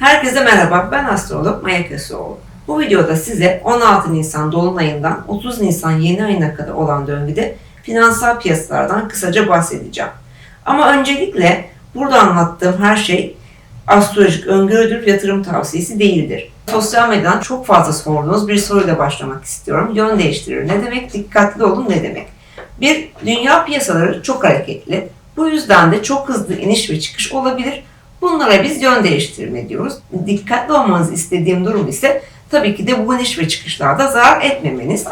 Herkese merhaba, ben astrolog Maya Köseoğlu. Bu videoda size 16 Nisan Dolunay'ından 30 Nisan yeni ayına kadar olan döngüde finansal piyasalardan kısaca bahsedeceğim. Ama öncelikle burada anlattığım her şey astrolojik öngörüdür, yatırım tavsiyesi değildir. Sosyal medyadan çok fazla sorduğunuz bir soruyla başlamak istiyorum. Yön değiştirir ne demek, dikkatli olun ne demek? Bir, dünya piyasaları çok hareketli. Bu yüzden de çok hızlı iniş ve çıkış olabilir. Bunlara biz yön değiştirme diyoruz. Dikkatli olmanızı istediğim durum ise tabii ki de bu iniş ve çıkışlarda zarar etmemeniz.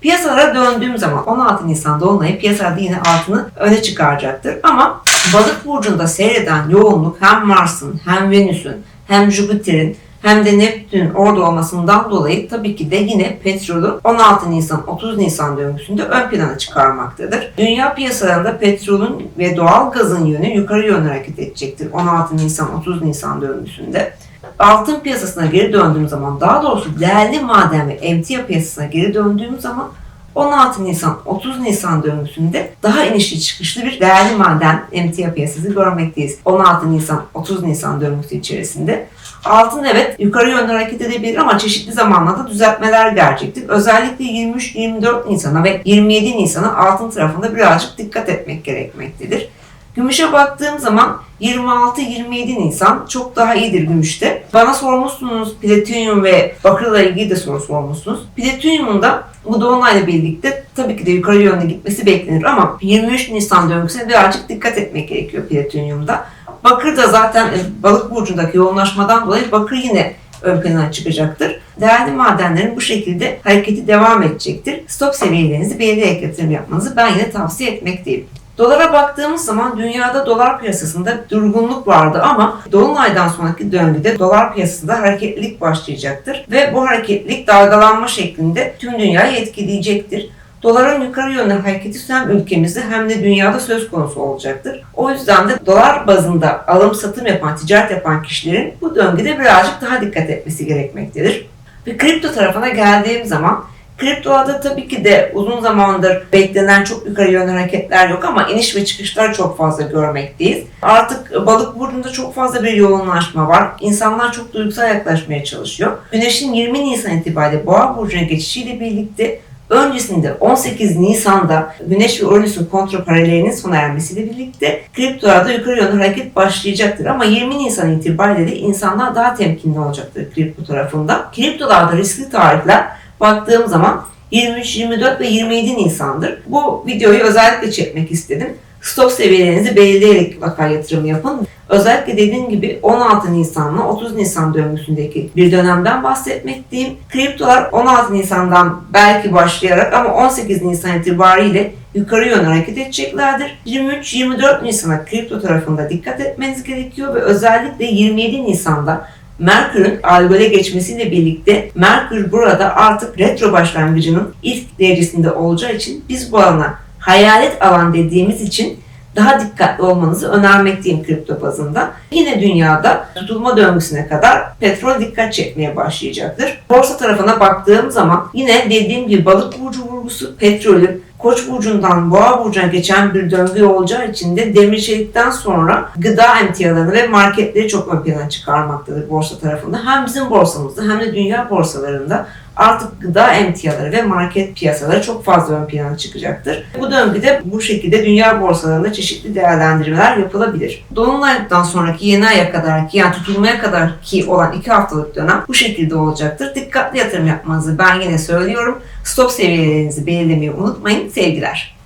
Piyasalara döndüğüm zaman 16 Nisan Dolunay'ı piyasalarda yine altını öne çıkaracaktır. Ama balık burcunda seyreden yoğunluk hem Mars'ın hem Venüs'ün hem Jüpiter'in hem de Neptün'ün orada olmasından dolayı tabii ki de yine petrolü 16 Nisan 30 Nisan döngüsünde ön plana çıkarmaktadır. Dünya piyasalarında petrolün ve doğal gazın yönü yukarı yönlü hareket edecektir 16 Nisan 30 Nisan döngüsünde. Altın piyasasına geri döndüğüm zaman daha doğrusu değerli maden ve emtia piyasasına geri döndüğüm zaman 16 Nisan 30 Nisan döngüsünde daha inişli çıkışlı bir değerli maden emtia piyasası görmekteyiz. 16 Nisan 30 Nisan döngüsü içerisinde. Altın evet yukarı yönlü hareket edebilir ama çeşitli zamanlarda düzeltmeler gelecektir. Özellikle 23-24 Nisan'a ve 27 Nisan'a altın tarafında birazcık dikkat etmek gerekmektedir. Gümüşe baktığım zaman 26-27 Nisan çok daha iyidir gümüşte. Bana sormuşsunuz platinyum ve bakırla ilgili de soru sormuşsunuz. Platinyumun da bu dolunayla birlikte tabii ki de yukarı yönde gitmesi beklenir ama 23 Nisan döngüsüne birazcık dikkat etmek gerekiyor platinyumda. Bakır da zaten e, balık burcundaki yoğunlaşmadan dolayı bakır yine ön plana çıkacaktır. Değerli madenlerin bu şekilde hareketi devam edecektir. Stop seviyelerinizi belirleyerek yatırım yapmanızı ben yine tavsiye etmekteyim. Dolara baktığımız zaman dünyada dolar piyasasında durgunluk vardı ama Dolunay'dan sonraki döngüde dolar piyasasında hareketlilik başlayacaktır ve bu hareketlilik dalgalanma şeklinde tüm dünyayı etkileyecektir. Doların yukarı yönlü hareketi hem ülkemizde hem de dünyada söz konusu olacaktır. O yüzden de dolar bazında alım satım yapan, ticaret yapan kişilerin bu döngüde birazcık daha dikkat etmesi gerekmektedir. Ve kripto tarafına geldiğim zaman Kriptolarda tabii ki de uzun zamandır beklenen çok yukarı yönlü hareketler yok ama iniş ve çıkışlar çok fazla görmekteyiz. Artık balık burcunda çok fazla bir yoğunlaşma var. İnsanlar çok duygusal yaklaşmaya çalışıyor. Güneşin 20 Nisan itibariyle Boğa burcuna geçişiyle birlikte Öncesinde 18 Nisan'da Güneş ve Uranüs'ün kontrol paralelinin sona ermesiyle birlikte kriptolarda yukarı yönlü hareket başlayacaktır. Ama 20 Nisan itibariyle de insanlar daha temkinli olacaktır kripto tarafında. Kriptolarda riskli tarihler baktığım zaman 23, 24 ve 27 Nisan'dır. Bu videoyu özellikle çekmek istedim. Stop seviyelerinizi belirleyerek vaka yatırım yapın. Özellikle dediğim gibi 16 Nisan'la 30 Nisan döngüsündeki bir dönemden bahsetmekteyim. Kriptolar 16 Nisan'dan belki başlayarak ama 18 Nisan itibariyle yukarı yönlü hareket edeceklerdir. 23-24 Nisan'a kripto tarafında dikkat etmeniz gerekiyor ve özellikle 27 Nisan'da Merkür'ün algole geçmesiyle birlikte Merkür burada artık retro başlangıcının ilk derecesinde olacağı için biz bu alana hayalet alan dediğimiz için daha dikkatli olmanızı önermekteyim kripto bazında. Yine dünyada tutulma döngüsüne kadar petrol dikkat çekmeye başlayacaktır. Borsa tarafına baktığım zaman yine dediğim gibi balık burcu vurgusu petrolü Koç burcundan Boğa burcuna geçen bir döngü olacağı için de demir çelikten sonra gıda emtialarını ve marketleri çok ön plana çıkarmaktadır borsa tarafında. Hem bizim borsamızda hem de dünya borsalarında artık gıda emtiaları ve market piyasaları çok fazla ön plana çıkacaktır. Bu döngüde bu şekilde dünya borsalarında çeşitli değerlendirmeler yapılabilir. Dolunaydan sonraki yeni aya kadar ki yani tutulmaya kadar ki olan iki haftalık dönem bu şekilde olacaktır. Dikkatli yatırım yapmanızı ben yine söylüyorum. Stop seviyelerinizi belirlemeyi unutmayın. Sevgiler.